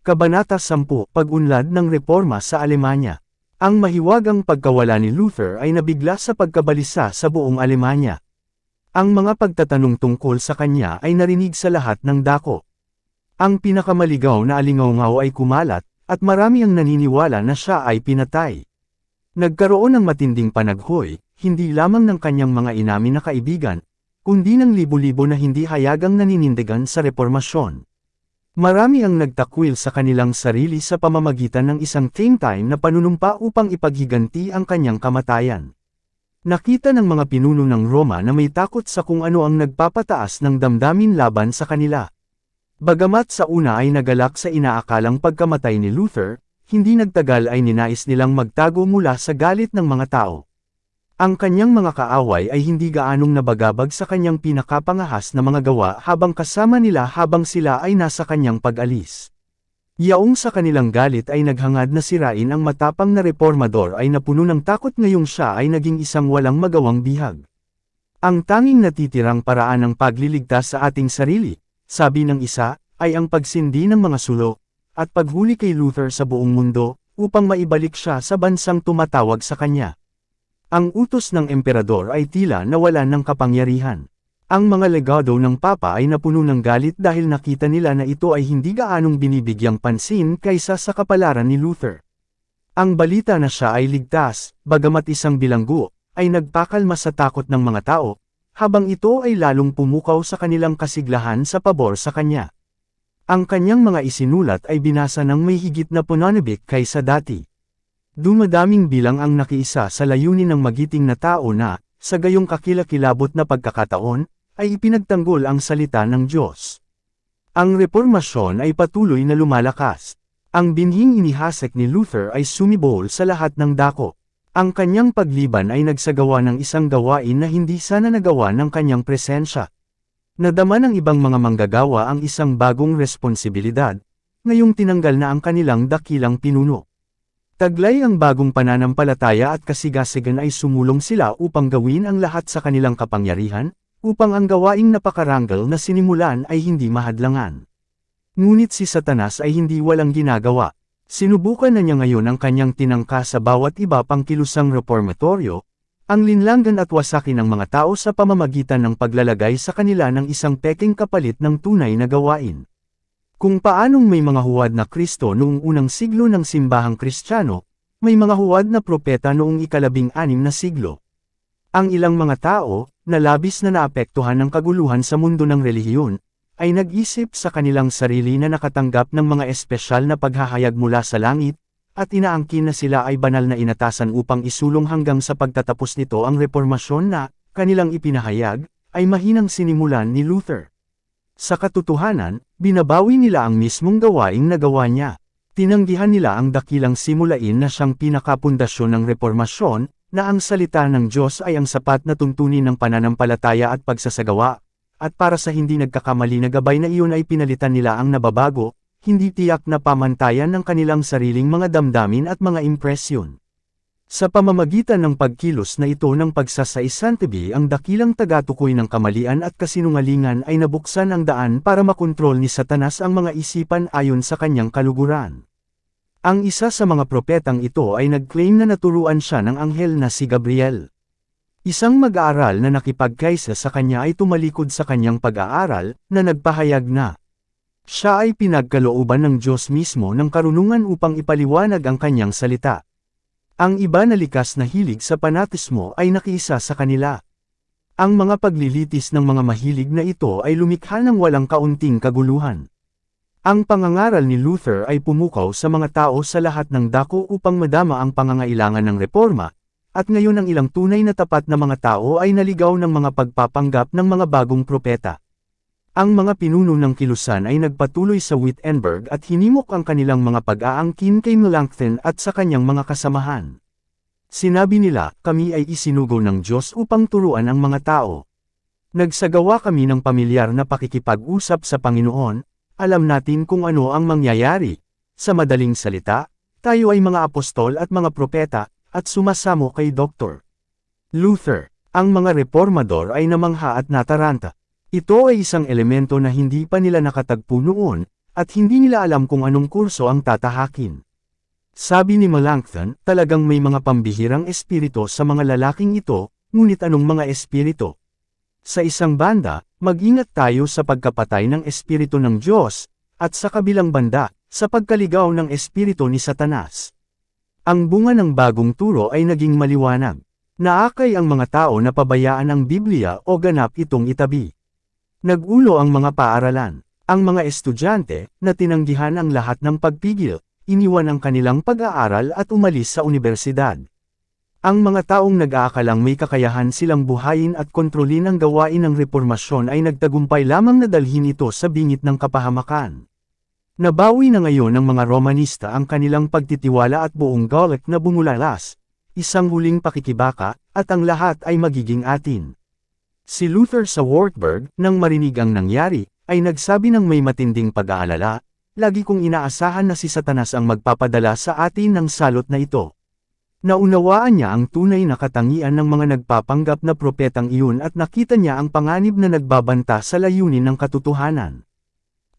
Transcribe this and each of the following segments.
Kabanata 10 Pag-unlad ng Reforma sa Alemanya Ang mahiwagang pagkawala ni Luther ay nabigla sa pagkabalisa sa buong Alemanya. Ang mga pagtatanong tungkol sa kanya ay narinig sa lahat ng dako. Ang pinakamaligaw na alingaw ay kumalat, at marami ang naniniwala na siya ay pinatay. Nagkaroon ng matinding panaghoy, hindi lamang ng kanyang mga inamin na kaibigan, kundi ng libo-libo na hindi hayagang naninindigan sa reformasyon. Marami ang nagtakwil sa kanilang sarili sa pamamagitan ng isang think time na panunumpa upang ipaghiganti ang kanyang kamatayan. Nakita ng mga pinuno ng Roma na may takot sa kung ano ang nagpapataas ng damdamin laban sa kanila. Bagamat sa una ay nagalak sa inaakalang pagkamatay ni Luther, hindi nagtagal ay ninais nilang magtago mula sa galit ng mga tao. Ang kanyang mga kaaway ay hindi gaanong nabagabag sa kanyang pinakapangahas na mga gawa habang kasama nila habang sila ay nasa kanyang pag-alis. Yaong sa kanilang galit ay naghangad na sirain ang matapang na reformador ay napuno ng takot ngayong siya ay naging isang walang magawang bihag. Ang tanging natitirang paraan ng pagliligtas sa ating sarili, sabi ng isa, ay ang pagsindi ng mga sulo, at paghuli kay Luther sa buong mundo, upang maibalik siya sa bansang tumatawag sa kanya. Ang utos ng emperador ay tila nawalan ng kapangyarihan. Ang mga legado ng Papa ay napuno ng galit dahil nakita nila na ito ay hindi gaanong binibigyang pansin kaysa sa kapalaran ni Luther. Ang balita na siya ay ligtas, bagamat isang bilanggo, ay nagpakalma sa takot ng mga tao, habang ito ay lalong pumukaw sa kanilang kasiglahan sa pabor sa kanya. Ang kanyang mga isinulat ay binasa ng may higit na punanibik kaysa dati. Dumadaming bilang ang nakiisa sa layunin ng magiting na tao na, sa gayong kakilakilabot na pagkakataon, ay ipinagtanggol ang salita ng Diyos. Ang reformasyon ay patuloy na lumalakas. Ang binhing inihasek ni Luther ay sumibol sa lahat ng dako. Ang kanyang pagliban ay nagsagawa ng isang gawain na hindi sana nagawa ng kanyang presensya. Nadama ng ibang mga manggagawa ang isang bagong responsibilidad, ngayong tinanggal na ang kanilang dakilang pinuno. Taglay ang bagong pananampalataya at kasigasigan ay sumulong sila upang gawin ang lahat sa kanilang kapangyarihan, upang ang gawaing napakaranggal na sinimulan ay hindi mahadlangan. Ngunit si Satanas ay hindi walang ginagawa. Sinubukan na niya ngayon ang kanyang tinangka sa bawat iba pang kilusang reformatoryo, ang linlangan at wasakin ng mga tao sa pamamagitan ng paglalagay sa kanila ng isang peking kapalit ng tunay na gawain. Kung paanong may mga huwad na Kristo noong unang siglo ng simbahang Kristiyano, may mga huwad na propeta noong ikalabing anim na siglo. Ang ilang mga tao, na labis na naapektuhan ng kaguluhan sa mundo ng relihiyon, ay nag-isip sa kanilang sarili na nakatanggap ng mga espesyal na paghahayag mula sa langit, at inaangkin na sila ay banal na inatasan upang isulong hanggang sa pagtatapos nito ang reformasyon na, kanilang ipinahayag, ay mahinang sinimulan ni Luther. Sa katotohanan, binabawi nila ang mismong gawaing nagawa niya. Tinanggihan nila ang dakilang simulain na siyang pinakapundasyon ng reformasyon, na ang salita ng Diyos ay ang sapat na tuntunin ng pananampalataya at pagsasagawa, at para sa hindi nagkakamali na gabay na iyon ay pinalitan nila ang nababago, hindi tiyak na pamantayan ng kanilang sariling mga damdamin at mga impresyon. Sa pamamagitan ng pagkilos na ito ng pagsasaisantibi ang dakilang tagatukoy ng kamalian at kasinungalingan ay nabuksan ang daan para makontrol ni Satanas ang mga isipan ayon sa kanyang kaluguran. Ang isa sa mga propetang ito ay nag-claim na naturuan siya ng anghel na si Gabriel. Isang mag-aaral na nakipagkaisa sa kanya ay tumalikod sa kanyang pag-aaral, na nagpahayag na. Siya ay pinagkalooban ng Diyos mismo ng karunungan upang ipaliwanag ang kanyang salita. Ang iba na likas na hilig sa panatismo ay nakiisa sa kanila. Ang mga paglilitis ng mga mahilig na ito ay lumikha ng walang kaunting kaguluhan. Ang pangangaral ni Luther ay pumukaw sa mga tao sa lahat ng dako upang madama ang pangangailangan ng reforma, at ngayon ang ilang tunay na tapat na mga tao ay naligaw ng mga pagpapanggap ng mga bagong propeta. Ang mga pinuno ng kilusan ay nagpatuloy sa Wittenberg at hinimok ang kanilang mga pag-aangkin kay Melanchthon at sa kanyang mga kasamahan. Sinabi nila, kami ay isinugo ng Diyos upang turuan ang mga tao. Nagsagawa kami ng pamilyar na pakikipag-usap sa Panginoon, alam natin kung ano ang mangyayari. Sa madaling salita, tayo ay mga apostol at mga propeta, at sumasamo kay Dr. Luther. Ang mga reformador ay namangha at nataranta. Ito ay isang elemento na hindi pa nila nakatagpo noon, at hindi nila alam kung anong kurso ang tatahakin. Sabi ni Melanchthon, talagang may mga pambihirang espirito sa mga lalaking ito, ngunit anong mga espirito? Sa isang banda, mag-ingat tayo sa pagkapatay ng espiritu ng Diyos, at sa kabilang banda, sa pagkaligaw ng espiritu ni Satanas. Ang bunga ng bagong turo ay naging maliwanag. Naakay ang mga tao na pabayaan ang Biblia o ganap itong itabi. Nagulo ang mga paaralan. Ang mga estudyante, na tinanggihan ang lahat ng pagpigil, iniwan ang kanilang pag-aaral at umalis sa universidad. Ang mga taong nag-aakalang may kakayahan silang buhayin at kontrolin ang gawain ng reformasyon ay nagtagumpay lamang na dalhin ito sa bingit ng kapahamakan. Nabawi na ngayon ng mga Romanista ang kanilang pagtitiwala at buong Gallic na bumulalas, isang huling pakikibaka, at ang lahat ay magiging atin. Si Luther sa Wartburg, nang marinig ang nangyari, ay nagsabi ng may matinding pag-aalala, lagi kong inaasahan na si Satanas ang magpapadala sa atin ng salot na ito. Naunawaan niya ang tunay na katangian ng mga nagpapanggap na propetang iyon at nakita niya ang panganib na nagbabanta sa layunin ng katotohanan.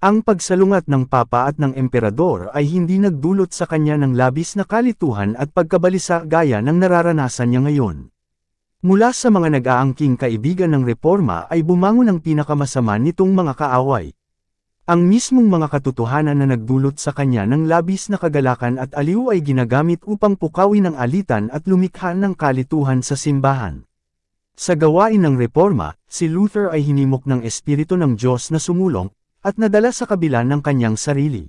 Ang pagsalungat ng papa at ng emperador ay hindi nagdulot sa kanya ng labis na kalituhan at pagkabalisa gaya ng nararanasan niya ngayon. Mula sa mga nag-aangking kaibigan ng reforma ay bumangon ang pinakamasama nitong mga kaaway. Ang mismong mga katotohanan na nagdulot sa kanya ng labis na kagalakan at aliw ay ginagamit upang pukawin ang alitan at lumikha ng kalituhan sa simbahan. Sa gawain ng reforma, si Luther ay hinimok ng Espiritu ng Diyos na sumulong, at nadala sa kabila ng kanyang sarili.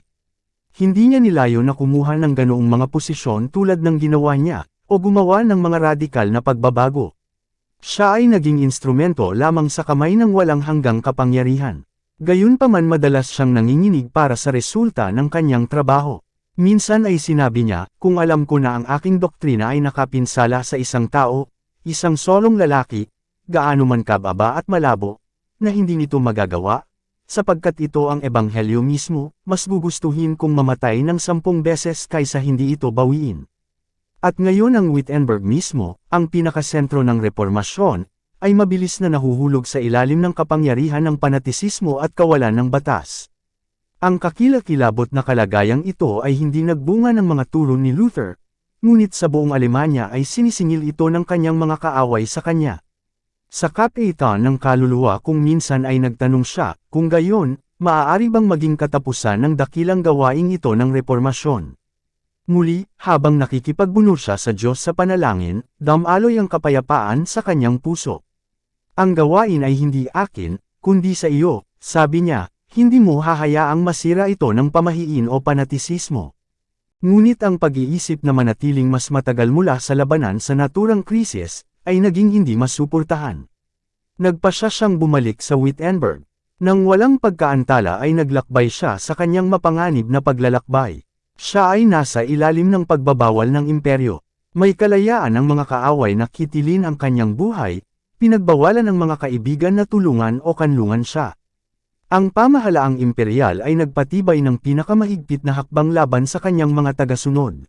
Hindi niya nilayo na kumuha ng ganoong mga posisyon tulad ng ginawa niya, o gumawa ng mga radikal na pagbabago. Siya ay naging instrumento lamang sa kamay ng walang hanggang kapangyarihan. Gayunpaman madalas siyang nanginginig para sa resulta ng kanyang trabaho. Minsan ay sinabi niya, kung alam ko na ang aking doktrina ay nakapinsala sa isang tao, isang solong lalaki, gaano man kababa at malabo, na hindi nito magagawa, sapagkat ito ang ebanghelyo mismo, mas gugustuhin kong mamatay ng sampung beses kaysa hindi ito bawiin. At ngayon ang Wittenberg mismo, ang pinakasentro ng reformasyon, ay mabilis na nahuhulog sa ilalim ng kapangyarihan ng panatisismo at kawalan ng batas. Ang kakilakilabot na kalagayang ito ay hindi nagbunga ng mga turo ni Luther, ngunit sa buong Alemanya ay sinisingil ito ng kanyang mga kaaway sa kanya. Sa kapitan ng kaluluwa kung minsan ay nagtanong siya, kung gayon, maaari bang maging katapusan ng dakilang gawaing ito ng reformasyon. Muli, habang nakikipagbuno siya sa Diyos sa panalangin, damaloy ang kapayapaan sa kanyang puso. Ang gawain ay hindi akin, kundi sa iyo, sabi niya, hindi mo hahayaang masira ito ng pamahiin o panatisismo. Ngunit ang pag-iisip na manatiling mas matagal mula sa labanan sa naturang krisis, ay naging hindi masuportahan. Nagpasya siyang bumalik sa Wittenberg. Nang walang pagkaantala ay naglakbay siya sa kanyang mapanganib na paglalakbay. Siya ay nasa ilalim ng pagbabawal ng imperyo. May kalayaan ang mga kaaway na kitilin ang kanyang buhay, pinagbawalan ng mga kaibigan na tulungan o kanlungan siya. Ang pamahalaang imperial ay nagpatibay ng pinakamahigpit na hakbang laban sa kanyang mga tagasunod.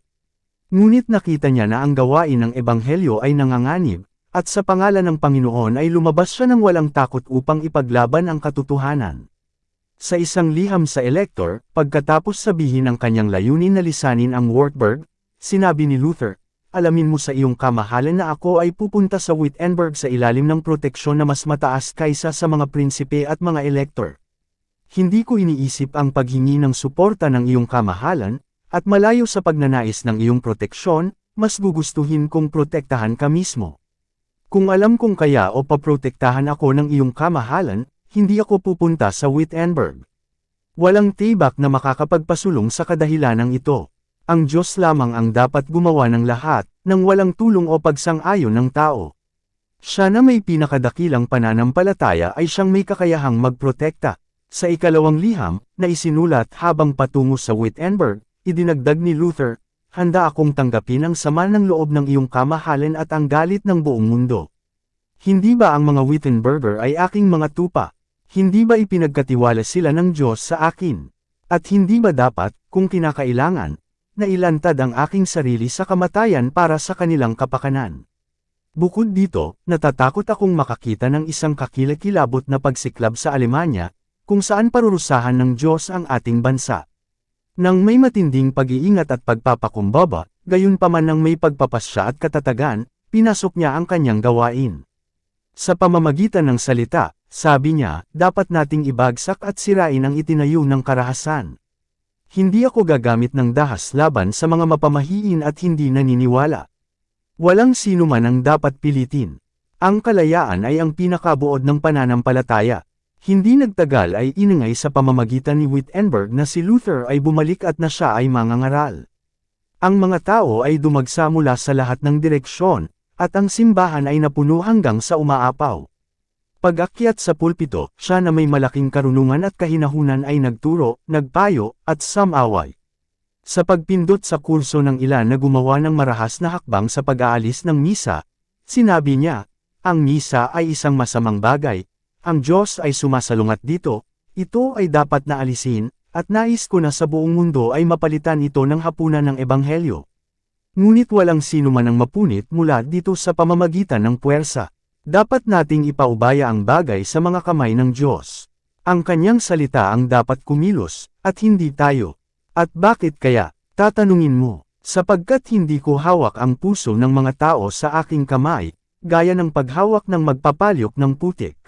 Ngunit nakita niya na ang gawain ng ebanghelyo ay nanganganib, at sa pangalan ng Panginoon ay lumabas siya ng walang takot upang ipaglaban ang katotohanan. Sa isang liham sa elector, pagkatapos sabihin ang kanyang layunin na lisanin ang Wartburg, sinabi ni Luther, alamin mo sa iyong kamahalan na ako ay pupunta sa Wittenberg sa ilalim ng proteksyon na mas mataas kaysa sa mga prinsipe at mga elektor. Hindi ko iniisip ang paghingi ng suporta ng iyong kamahalan, at malayo sa pagnanais ng iyong proteksyon, mas gugustuhin kong protektahan ka mismo. Kung alam kong kaya o paprotektahan ako ng iyong kamahalan, hindi ako pupunta sa Wittenberg. Walang tibak na makakapagpasulong sa kadahilanang ito. Ang Diyos lamang ang dapat gumawa ng lahat, nang walang tulong o pagsang-ayon ng tao. Siya na may pinakadakilang pananampalataya ay siyang may kakayahang magprotekta. Sa ikalawang liham, na isinulat habang patungo sa Wittenberg, idinagdag ni Luther, handa akong tanggapin ang sama ng loob ng iyong kamahalan at ang galit ng buong mundo. Hindi ba ang mga Wittenberger ay aking mga tupa? Hindi ba ipinagkatiwala sila ng Diyos sa akin? At hindi ba dapat, kung kinakailangan, na ilantad ang aking sarili sa kamatayan para sa kanilang kapakanan. Bukod dito, natatakot akong makakita ng isang kakilakilabot na pagsiklab sa Alemanya, kung saan parurusahan ng Diyos ang ating bansa. Nang may matinding pag-iingat at pagpapakumbaba, gayon pa man nang may pagpapasya at katatagan, pinasok niya ang kanyang gawain. Sa pamamagitan ng salita, sabi niya, dapat nating ibagsak at sirain ang itinayo ng karahasan. Hindi ako gagamit ng dahas laban sa mga mapamahiin at hindi naniniwala. Walang sino man ang dapat pilitin. Ang kalayaan ay ang pinakabuod ng pananampalataya. Hindi nagtagal ay iningay sa pamamagitan ni Wittenberg na si Luther ay bumalik at na siya ay mangangaral. Ang mga tao ay dumagsa mula sa lahat ng direksyon, at ang simbahan ay napuno hanggang sa umaapaw. Pag-akyat sa pulpito, siya na may malaking karunungan at kahinahunan ay nagturo, nagpayo, at samaway. Sa pagpindot sa kurso ng ilan na gumawa ng marahas na hakbang sa pag-aalis ng misa, sinabi niya, ang misa ay isang masamang bagay, ang Diyos ay sumasalungat dito, ito ay dapat na alisin, at nais ko na sa buong mundo ay mapalitan ito ng hapunan ng Ebanghelyo. Ngunit walang sino man ang mapunit mula dito sa pamamagitan ng puwersa. Dapat nating ipaubaya ang bagay sa mga kamay ng Diyos. Ang kanyang salita ang dapat kumilos, at hindi tayo. At bakit kaya? Tatanungin mo, sapagkat hindi ko hawak ang puso ng mga tao sa aking kamay, gaya ng paghawak ng magpapalyok ng putik.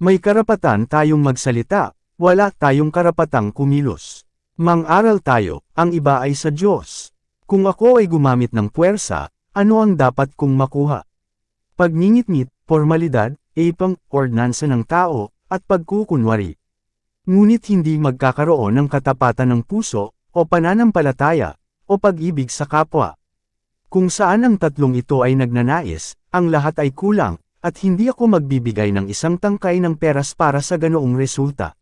May karapatan tayong magsalita, wala tayong karapatang kumilos. Mang-aral tayo, ang iba ay sa Diyos. Kung ako ay gumamit ng puwersa, ano ang dapat kong makuha? Pagngingit-ngit, formalidad, ipang, ordnansa ng tao, at pagkukunwari. Ngunit hindi magkakaroon ng katapatan ng puso, o pananampalataya, o pag-ibig sa kapwa. Kung saan ang tatlong ito ay nagnanais, ang lahat ay kulang, at hindi ako magbibigay ng isang tangkay ng peras para sa ganoong resulta.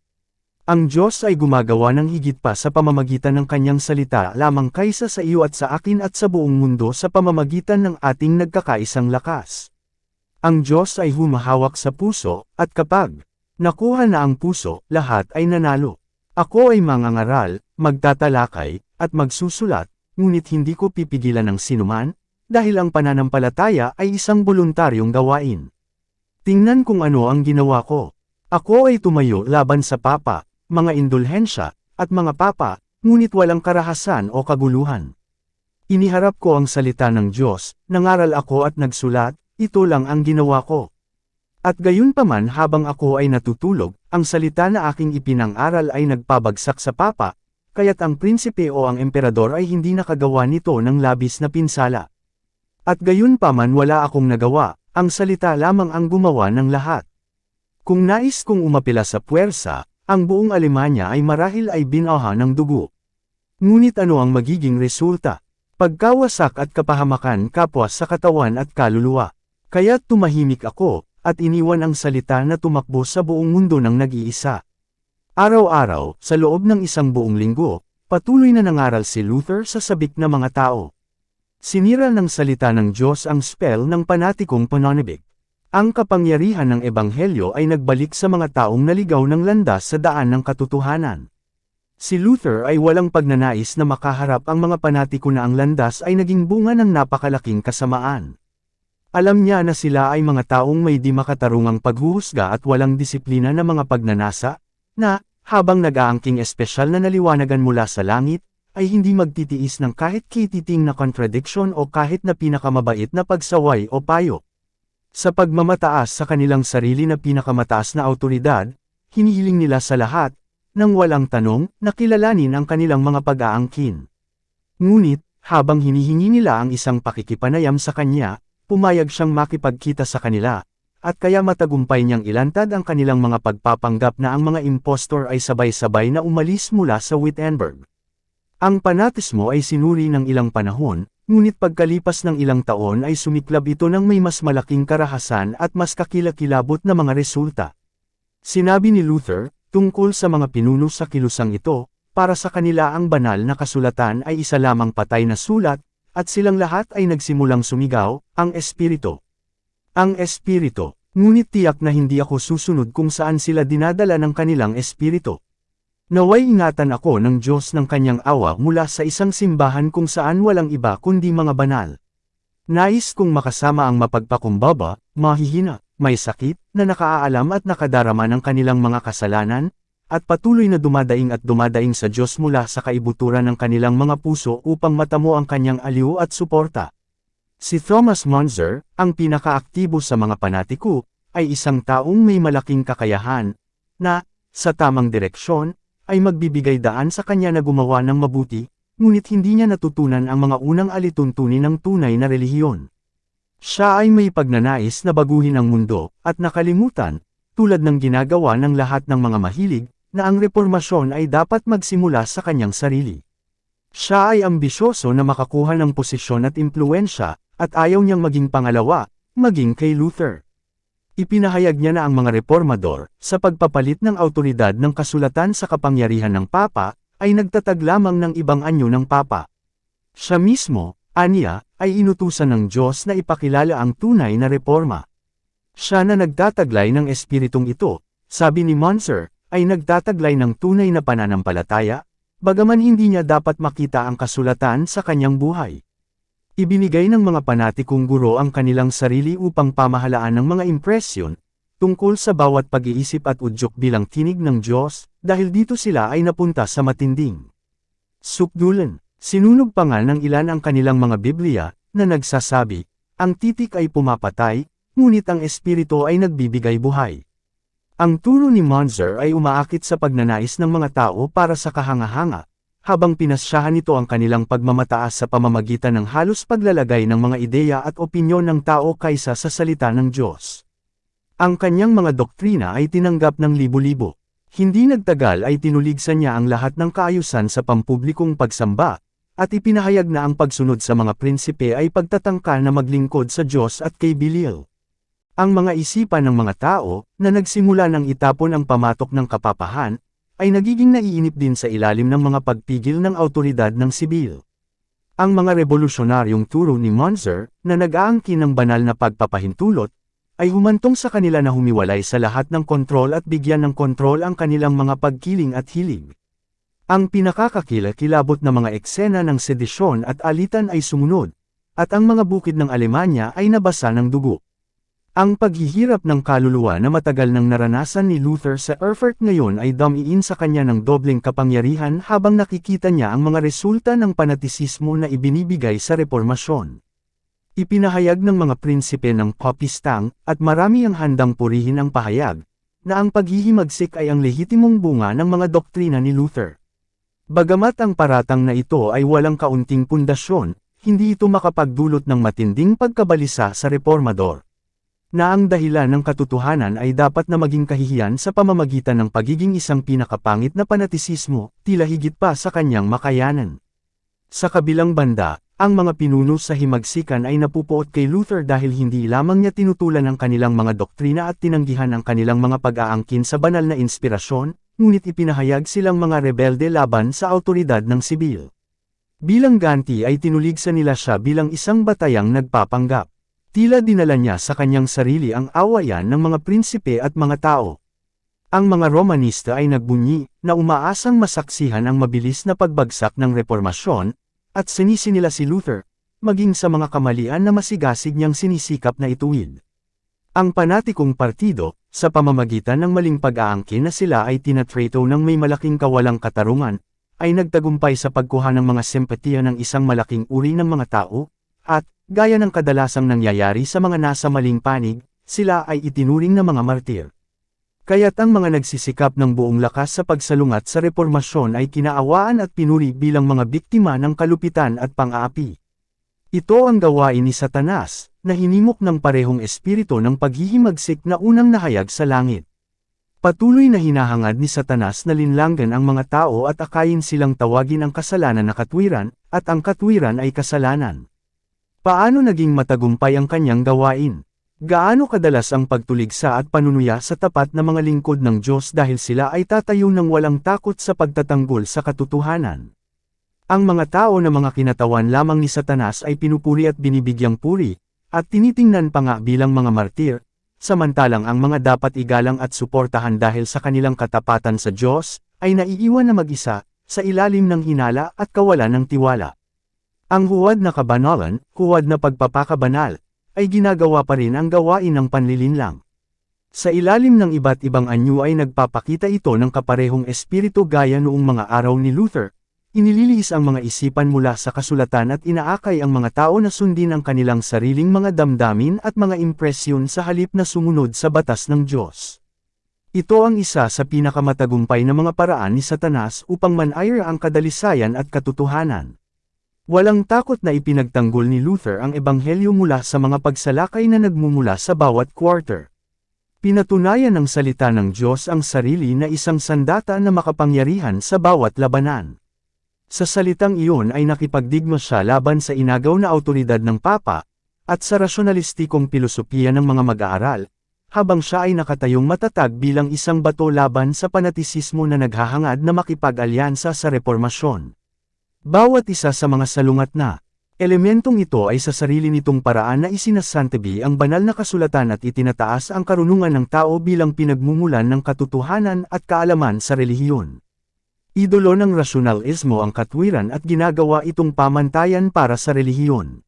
Ang Diyos ay gumagawa ng higit pa sa pamamagitan ng kanyang salita lamang kaysa sa iyo at sa akin at sa buong mundo sa pamamagitan ng ating nagkakaisang lakas. Ang Diyos ay humahawak sa puso, at kapag nakuha na ang puso, lahat ay nanalo. Ako ay mangangaral, magtatalakay, at magsusulat, ngunit hindi ko pipigilan ng sinuman, dahil ang pananampalataya ay isang voluntaryong gawain. Tingnan kung ano ang ginawa ko. Ako ay tumayo laban sa papa, mga indulhensya, at mga papa, ngunit walang karahasan o kaguluhan. Iniharap ko ang salita ng Diyos, nangaral ako at nagsulat, ito lang ang ginawa ko. At gayon paman habang ako ay natutulog, ang salita na aking ipinang-aral ay nagpabagsak sa papa, kaya't ang prinsipe o ang emperador ay hindi nakagawa nito ng labis na pinsala. At gayon pa man wala akong nagawa, ang salita lamang ang gumawa ng lahat. Kung nais kong umapila sa puwersa, ang buong Alemanya ay marahil ay binaha ng dugo. Ngunit ano ang magiging resulta? Pagkawasak at kapahamakan kapwa sa katawan at kaluluwa. Kaya tumahimik ako, at iniwan ang salita na tumakbo sa buong mundo ng nag-iisa. Araw-araw, sa loob ng isang buong linggo, patuloy na nangaral si Luther sa sabik na mga tao. Sinira ng salita ng Diyos ang spell ng panatikong panonibig. Ang kapangyarihan ng Ebanghelyo ay nagbalik sa mga taong naligaw ng landas sa daan ng katotohanan. Si Luther ay walang pagnanais na makaharap ang mga panatiko na ang landas ay naging bunga ng napakalaking kasamaan. Alam niya na sila ay mga taong may di makatarungang paghuhusga at walang disiplina na mga pagnanasa, na, habang nag-aangking espesyal na naliwanagan mula sa langit, ay hindi magtitiis ng kahit kititing na contradiction o kahit na pinakamabait na pagsaway o payo. Sa pagmamataas sa kanilang sarili na pinakamataas na autoridad, hinihiling nila sa lahat, nang walang tanong, na kilalanin ang kanilang mga pag-aangkin. Ngunit, habang hinihingi nila ang isang pakikipanayam sa kanya, pumayag siyang makipagkita sa kanila, at kaya matagumpay niyang ilantad ang kanilang mga pagpapanggap na ang mga impostor ay sabay-sabay na umalis mula sa Wittenberg. Ang panatismo ay sinuri ng ilang panahon, ngunit pagkalipas ng ilang taon ay sumiklab ito ng may mas malaking karahasan at mas kakilakilabot na mga resulta. Sinabi ni Luther, tungkol sa mga pinuno sa kilusang ito, para sa kanila ang banal na kasulatan ay isa lamang patay na sulat, at silang lahat ay nagsimulang sumigaw, ang Espiritu. Ang Espiritu, ngunit tiyak na hindi ako susunod kung saan sila dinadala ng kanilang Espiritu. Naway ingatan ako ng Diyos ng kanyang awa mula sa isang simbahan kung saan walang iba kundi mga banal. Nais kong makasama ang mapagpakumbaba, mahihina, may sakit, na nakaaalam at nakadarama ng kanilang mga kasalanan, at patuloy na dumadaing at dumadaing sa Diyos mula sa kaibuturan ng kanilang mga puso upang matamo ang kanyang aliw at suporta. Si Thomas Munzer, ang pinakaaktibo sa mga panatiko, ay isang taong may malaking kakayahan, na, sa tamang direksyon, ay magbibigay daan sa kanya na gumawa ng mabuti, ngunit hindi niya natutunan ang mga unang alituntunin ng tunay na relihiyon. Siya ay may pagnanais na baguhin ang mundo, at nakalimutan, tulad ng ginagawa ng lahat ng mga mahilig, na ang reformasyon ay dapat magsimula sa kanyang sarili. Siya ay ambisyoso na makakuha ng posisyon at impluensya, at ayaw niyang maging pangalawa, maging kay Luther. Ipinahayag niya na ang mga reformador, sa pagpapalit ng autoridad ng kasulatan sa kapangyarihan ng Papa, ay nagtatag lamang ng ibang anyo ng Papa. Siya mismo, aniya, ay inutusan ng Diyos na ipakilala ang tunay na reforma. Siya na nagtataglay ng espiritong ito, sabi ni Monser, ay nagtataglay ng tunay na pananampalataya, bagaman hindi niya dapat makita ang kasulatan sa kanyang buhay. Ibinigay ng mga panatikong guro ang kanilang sarili upang pamahalaan ng mga impresyon, tungkol sa bawat pag-iisip at udyok bilang tinig ng Diyos, dahil dito sila ay napunta sa matinding. Sukdulan, Sinunog pa nga ng ilan ang kanilang mga Biblia, na nagsasabi, ang titik ay pumapatay, ngunit ang espiritu ay nagbibigay buhay. Ang turo ni Monzer ay umaakit sa pagnanais ng mga tao para sa kahanga-hanga, habang pinasyahan nito ang kanilang pagmamataas sa pamamagitan ng halos paglalagay ng mga ideya at opinyon ng tao kaysa sa salita ng Diyos. Ang kanyang mga doktrina ay tinanggap ng libo-libo. Hindi nagtagal ay tinuligsan niya ang lahat ng kaayusan sa pampublikong pagsamba, at ipinahayag na ang pagsunod sa mga prinsipe ay pagtatangka na maglingkod sa Diyos at kay Belial. Ang mga isipan ng mga tao, na nagsimula ng itapon ang pamatok ng kapapahan, ay nagiging naiinip din sa ilalim ng mga pagpigil ng autoridad ng sibil. Ang mga revolusyonaryong turo ni Munzer, na nag-aangkin ng banal na pagpapahintulot, ay humantong sa kanila na humiwalay sa lahat ng kontrol at bigyan ng kontrol ang kanilang mga pagkiling at hilig. Ang pinakakakilakilabot na mga eksena ng sedisyon at alitan ay sumunod, at ang mga bukid ng Alemanya ay nabasa ng dugo. Ang paghihirap ng kaluluwa na matagal nang naranasan ni Luther sa Erfurt ngayon ay damiin sa kanya ng dobleng kapangyarihan habang nakikita niya ang mga resulta ng panatisismo na ibinibigay sa reformasyon. Ipinahayag ng mga prinsipe ng Papistang, at marami ang handang purihin ang pahayag, na ang paghihimagsik ay ang lehitimong bunga ng mga doktrina ni Luther. Bagamat ang paratang na ito ay walang kaunting pundasyon, hindi ito makapagdulot ng matinding pagkabalisa sa reformador. Na ang dahilan ng katotohanan ay dapat na maging kahihiyan sa pamamagitan ng pagiging isang pinakapangit na panatisismo, tila higit pa sa kanyang makayanan. Sa kabilang banda, ang mga pinuno sa himagsikan ay napupuot kay Luther dahil hindi lamang niya tinutulan ang kanilang mga doktrina at tinanggihan ang kanilang mga pag-aangkin sa banal na inspirasyon, ngunit ipinahayag silang mga rebelde laban sa autoridad ng sibil. Bilang ganti ay tinuligsa nila siya bilang isang batayang nagpapanggap. Tila dinala niya sa kanyang sarili ang awayan ng mga prinsipe at mga tao. Ang mga Romanista ay nagbunyi, na umaasang masaksihan ang mabilis na pagbagsak ng reformasyon, at sinisi nila si Luther, maging sa mga kamalian na masigasig niyang sinisikap na ituwid. Ang panatikong partido, sa pamamagitan ng maling pag-aangkin na sila ay tinatrato ng may malaking kawalang katarungan, ay nagtagumpay sa pagkuha ng mga sempatiya ng isang malaking uri ng mga tao, at, gaya ng kadalasang nangyayari sa mga nasa maling panig, sila ay itinuring na mga martir. Kaya't ang mga nagsisikap ng buong lakas sa pagsalungat sa reformasyon ay kinaawaan at pinuri bilang mga biktima ng kalupitan at pang-aapi. Ito ang gawain ni Satanas, na hinimok ng parehong espiritu ng paghihimagsik na unang nahayag sa langit. Patuloy na hinahangad ni Satanas na linlanggan ang mga tao at akayin silang tawagin ang kasalanan na katwiran, at ang katwiran ay kasalanan. Paano naging matagumpay ang kanyang gawain? Gaano kadalas ang pagtuligsa at panunuya sa tapat na mga lingkod ng Diyos dahil sila ay tatayo ng walang takot sa pagtatanggol sa katotohanan? Ang mga tao na mga kinatawan lamang ni Satanas ay pinupuri at binibigyang puri, at tinitingnan pa nga bilang mga martir, samantalang ang mga dapat igalang at suportahan dahil sa kanilang katapatan sa Diyos, ay naiiwan na mag-isa, sa ilalim ng hinala at kawalan ng tiwala. Ang huwad na kabanalan, huwad na pagpapakabanal, ay ginagawa pa rin ang gawain ng panlilinlang. Sa ilalim ng iba't ibang anyo ay nagpapakita ito ng kaparehong espiritu gaya noong mga araw ni Luther, Inililihis ang mga isipan mula sa kasulatan at inaakay ang mga tao na sundin ang kanilang sariling mga damdamin at mga impresyon sa halip na sumunod sa batas ng Diyos. Ito ang isa sa pinakamatagumpay na mga paraan ni Satanas upang manayra ang kadalisayan at katotohanan. Walang takot na ipinagtanggol ni Luther ang ebanghelyo mula sa mga pagsalakay na nagmumula sa bawat quarter. Pinatunayan ng salita ng Diyos ang sarili na isang sandata na makapangyarihan sa bawat labanan. Sa salitang iyon ay nakipagdigma siya laban sa inagaw na autoridad ng Papa, at sa rasyonalistikong pilosopiya ng mga mag-aaral, habang siya ay nakatayong matatag bilang isang bato laban sa panatisismo na naghahangad na makipag-alyansa sa reformasyon. Bawat isa sa mga salungat na elementong ito ay sa sarili nitong paraan na isinasantabi ang banal na kasulatan at itinataas ang karunungan ng tao bilang pinagmumulan ng katotohanan at kaalaman sa relihiyon. Idolo ng rasyonalismo ang katwiran at ginagawa itong pamantayan para sa relihiyon.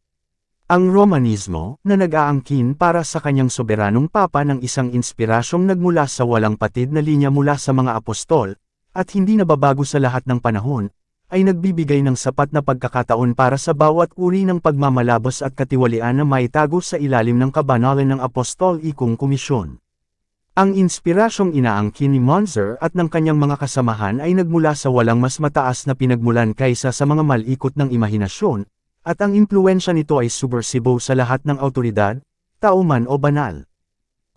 Ang Romanismo, na nag-aangkin para sa kanyang soberanong papa ng isang inspirasyong nagmula sa walang patid na linya mula sa mga apostol, at hindi nababago sa lahat ng panahon, ay nagbibigay ng sapat na pagkakataon para sa bawat uri ng pagmamalabos at katiwalian na maitago sa ilalim ng kabanalan ng apostolikong komisyon. Ang inspirasyong inaangkin ni Monzer at ng kanyang mga kasamahan ay nagmula sa walang mas mataas na pinagmulan kaysa sa mga malikot ng imahinasyon, at ang impluensya nito ay subversibo sa lahat ng autoridad, tao man o banal.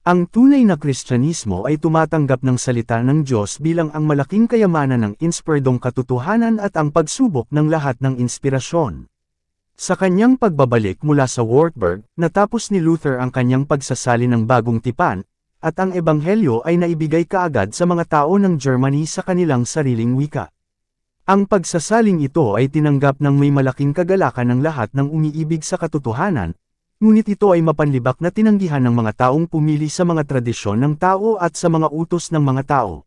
Ang tunay na Kristyanismo ay tumatanggap ng salita ng Diyos bilang ang malaking kayamanan ng inspiradong katotohanan at ang pagsubok ng lahat ng inspirasyon. Sa kanyang pagbabalik mula sa Wartburg, natapos ni Luther ang kanyang pagsasali ng bagong tipan, at ang ebanghelyo ay naibigay kaagad sa mga tao ng Germany sa kanilang sariling wika. Ang pagsasaling ito ay tinanggap ng may malaking kagalakan ng lahat ng umiibig sa katotohanan, ngunit ito ay mapanlibak na tinanggihan ng mga taong pumili sa mga tradisyon ng tao at sa mga utos ng mga tao.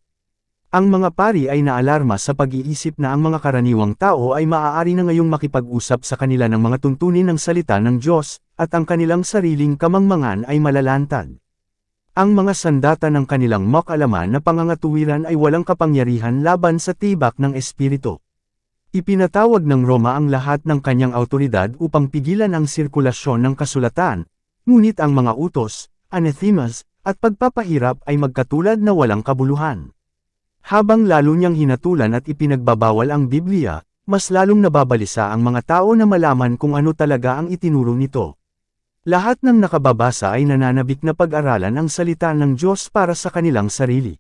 Ang mga pari ay naalarma sa pag-iisip na ang mga karaniwang tao ay maaari na ngayong makipag-usap sa kanila ng mga tuntunin ng salita ng Diyos, at ang kanilang sariling kamangmangan ay malalantad. Ang mga sandata ng kanilang makalaman na pangangatuwiran ay walang kapangyarihan laban sa tibak ng espiritu. Ipinatawag ng Roma ang lahat ng kanyang autoridad upang pigilan ang sirkulasyon ng kasulatan, ngunit ang mga utos, anathemas, at pagpapahirap ay magkatulad na walang kabuluhan. Habang lalo niyang hinatulan at ipinagbabawal ang Biblia, mas lalong nababalisa ang mga tao na malaman kung ano talaga ang itinuro nito. Lahat ng nakababasa ay nananabik na pag-aralan ang salita ng Diyos para sa kanilang sarili.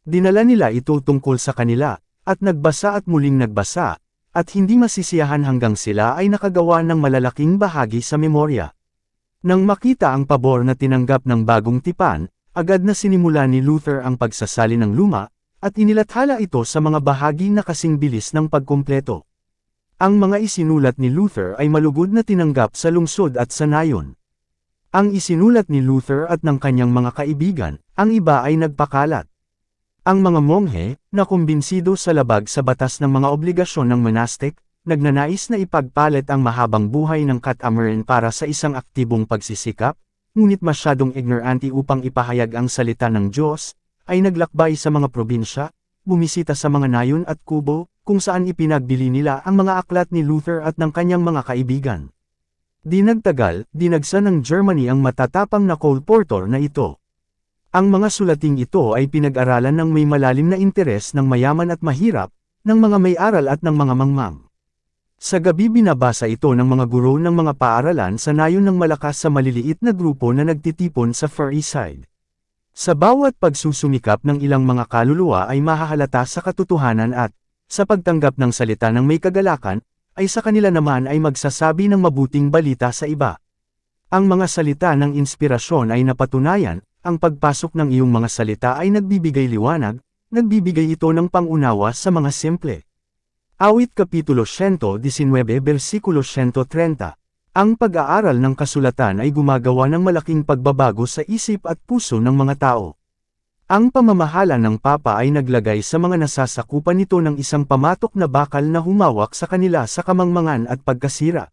Dinala nila ito tungkol sa kanila, at nagbasa at muling nagbasa, at hindi masisiyahan hanggang sila ay nakagawa ng malalaking bahagi sa memorya. Nang makita ang pabor na tinanggap ng bagong tipan, agad na sinimula ni Luther ang pagsasali ng luma, at inilathala ito sa mga bahagi na kasing bilis ng pagkumpleto. Ang mga isinulat ni Luther ay malugod na tinanggap sa lungsod at sa nayon. Ang isinulat ni Luther at ng kanyang mga kaibigan, ang iba ay nagpakalat. Ang mga monghe, na kumbinsido sa labag sa batas ng mga obligasyon ng monastic, nagnanais na ipagpalit ang mahabang buhay ng catamaran para sa isang aktibong pagsisikap, ngunit masyadong ignorante upang ipahayag ang salita ng Diyos, ay naglakbay sa mga probinsya, bumisita sa mga nayon at kubo, kung saan ipinagbili nila ang mga aklat ni Luther at ng kanyang mga kaibigan. Di nagtagal, dinagsa ng Germany ang matatapang na Cole Porter na ito. Ang mga sulating ito ay pinag-aralan ng may malalim na interes ng mayaman at mahirap, ng mga may aral at ng mga mangmang. Sa gabi binabasa ito ng mga guro ng mga paaralan sa nayon ng malakas sa maliliit na grupo na nagtitipon sa Far East Side. Sa bawat pagsusumikap ng ilang mga kaluluwa ay mahahalata sa katotohanan at, sa pagtanggap ng salita ng may kagalakan, ay sa kanila naman ay magsasabi ng mabuting balita sa iba. Ang mga salita ng inspirasyon ay napatunayan, ang pagpasok ng iyong mga salita ay nagbibigay liwanag, nagbibigay ito ng pangunawa sa mga simple. Awit Kapitulo 119 versikulo 130 Ang pag-aaral ng kasulatan ay gumagawa ng malaking pagbabago sa isip at puso ng mga tao. Ang pamamahala ng Papa ay naglagay sa mga nasasakupan nito ng isang pamatok na bakal na humawak sa kanila sa kamangmangan at pagkasira.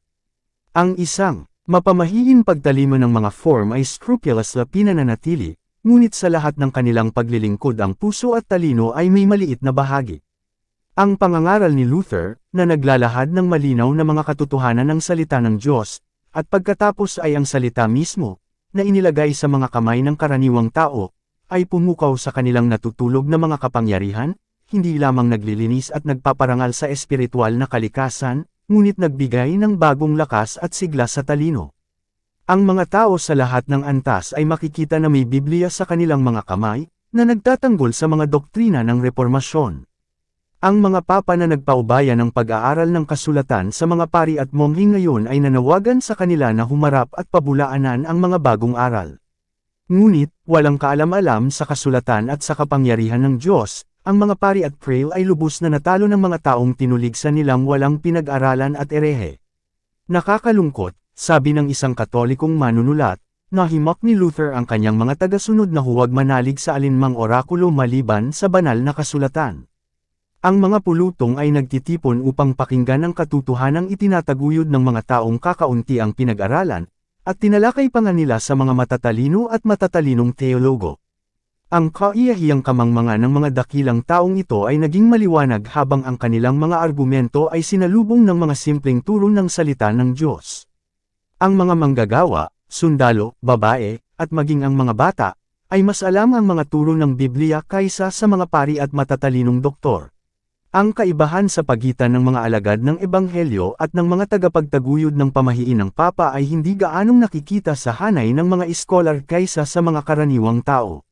Ang isang, mapamahiin pagtalima ng mga form ay scrupulous na pinananatili, ngunit sa lahat ng kanilang paglilingkod ang puso at talino ay may maliit na bahagi. Ang pangangaral ni Luther, na naglalahad ng malinaw na mga katotohanan ng salita ng Diyos, at pagkatapos ay ang salita mismo, na inilagay sa mga kamay ng karaniwang tao, ay pumukaw sa kanilang natutulog na mga kapangyarihan, hindi lamang naglilinis at nagpaparangal sa espiritual na kalikasan, ngunit nagbigay ng bagong lakas at sigla sa talino. Ang mga tao sa lahat ng antas ay makikita na may Biblia sa kanilang mga kamay, na nagtatanggol sa mga doktrina ng reformasyon. Ang mga papa na nagpaubaya ng pag-aaral ng kasulatan sa mga pari at monghi ngayon ay nanawagan sa kanila na humarap at pabulaanan ang mga bagong aral. Ngunit, walang kaalam-alam sa kasulatan at sa kapangyarihan ng Diyos, ang mga pari at prail ay lubos na natalo ng mga taong tinulig sa nilang walang pinag-aralan at erehe. Nakakalungkot, sabi ng isang katolikong manunulat, nahimak ni Luther ang kanyang mga tagasunod na huwag manalig sa alinmang orakulo maliban sa banal na kasulatan. Ang mga pulutong ay nagtitipon upang pakinggan ang katotohanang itinataguyod ng mga taong kakaunti ang pinag-aralan, at tinalakay pa nga nila sa mga matatalino at matatalinong teologo. Ang kaiyahiyang kamangmanga ng mga dakilang taong ito ay naging maliwanag habang ang kanilang mga argumento ay sinalubong ng mga simpleng turo ng salita ng Diyos. Ang mga manggagawa, sundalo, babae, at maging ang mga bata, ay mas alam ang mga turo ng Biblia kaysa sa mga pari at matatalinong doktor. Ang kaibahan sa pagitan ng mga alagad ng Ebanghelyo at ng mga tagapagtaguyod ng pamahiin ng Papa ay hindi gaanong nakikita sa hanay ng mga iskolar kaysa sa mga karaniwang tao.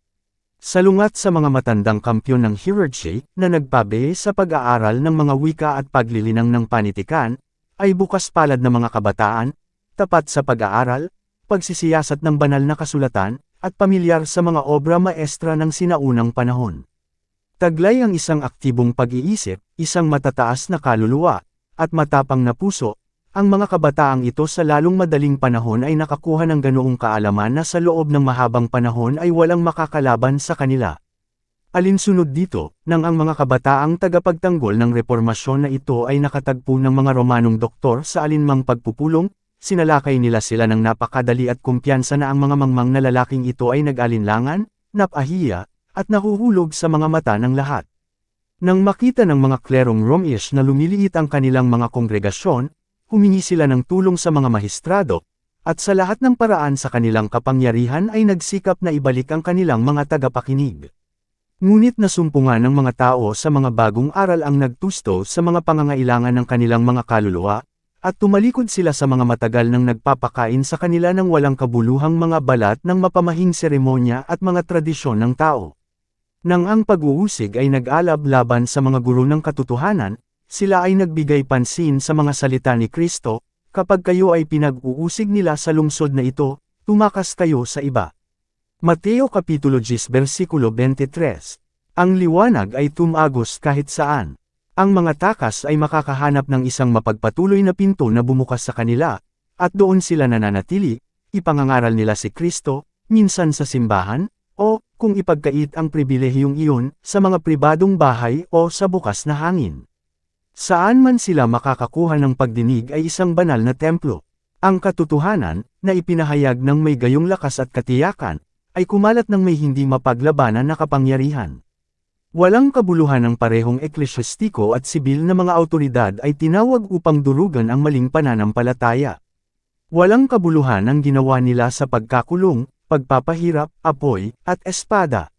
Salungat sa mga matandang kampyon ng hierarchy na nagpabe sa pag-aaral ng mga wika at paglilinang ng panitikan, ay bukas palad na mga kabataan, tapat sa pag-aaral, pagsisiyasat ng banal na kasulatan, at pamilyar sa mga obra maestra ng sinaunang panahon. Taglay ang isang aktibong pag-iisip, isang matataas na kaluluwa, at matapang na puso, ang mga kabataang ito sa lalong madaling panahon ay nakakuha ng ganoong kaalaman na sa loob ng mahabang panahon ay walang makakalaban sa kanila. Alinsunod dito, nang ang mga kabataang tagapagtanggol ng reformasyon na ito ay nakatagpo ng mga Romanong doktor sa alinmang pagpupulong, sinalakay nila sila ng napakadali at kumpiyansa na ang mga mangmang na lalaking ito ay nag-alinlangan, napahiya, at nahuhulog sa mga mata ng lahat. Nang makita ng mga klerong Romish na lumiliit ang kanilang mga kongregasyon, humingi sila ng tulong sa mga mahistrado, at sa lahat ng paraan sa kanilang kapangyarihan ay nagsikap na ibalik ang kanilang mga tagapakinig. Ngunit nasumpungan ng mga tao sa mga bagong aral ang nagtusto sa mga pangangailangan ng kanilang mga kaluluwa, at tumalikod sila sa mga matagal nang nagpapakain sa kanila ng walang kabuluhang mga balat ng mapamahing seremonya at mga tradisyon ng tao. Nang ang pag-uusig ay nag-alab laban sa mga guro ng katotohanan, sila ay nagbigay pansin sa mga salita ni Kristo, kapag kayo ay pinag-uusig nila sa lungsod na ito, tumakas kayo sa iba. Mateo Kapitulo 10 versikulo 23 Ang liwanag ay tumagos kahit saan. Ang mga takas ay makakahanap ng isang mapagpatuloy na pinto na bumukas sa kanila, at doon sila nananatili, ipangangaral nila si Kristo, minsan sa simbahan, o, kung ipagkait ang pribilehiyong iyon, sa mga pribadong bahay o sa bukas na hangin. Saan man sila makakakuha ng pagdinig ay isang banal na templo. Ang katotohanan, na ipinahayag ng may gayong lakas at katiyakan, ay kumalat ng may hindi mapaglabanan na kapangyarihan. Walang kabuluhan ng parehong eklesyastiko at sibil na mga autoridad ay tinawag upang durugan ang maling pananampalataya. Walang kabuluhan ang ginawa nila sa pagkakulong, pagpapahirap, apoy, at espada.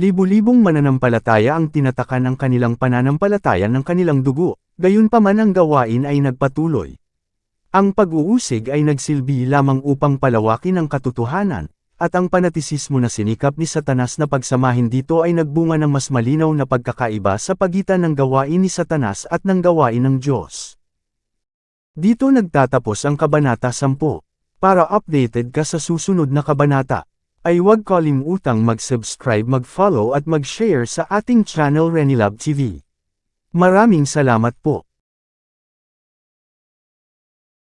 Libu-libong mananampalataya ang tinatakan ng kanilang pananampalataya ng kanilang dugo, gayunpaman ang gawain ay nagpatuloy. Ang pag-uusig ay nagsilbi lamang upang palawakin ang katotohanan, at ang panatisismo na sinikap ni Satanas na pagsamahin dito ay nagbunga ng mas malinaw na pagkakaiba sa pagitan ng gawain ni Satanas at ng gawain ng Diyos. Dito nagtatapos ang Kabanata 10. Para updated ka sa susunod na kabanata ay huwag kalimutang mag-subscribe mag-follow at mag-share sa ating channel Renilab TV. Maraming salamat po.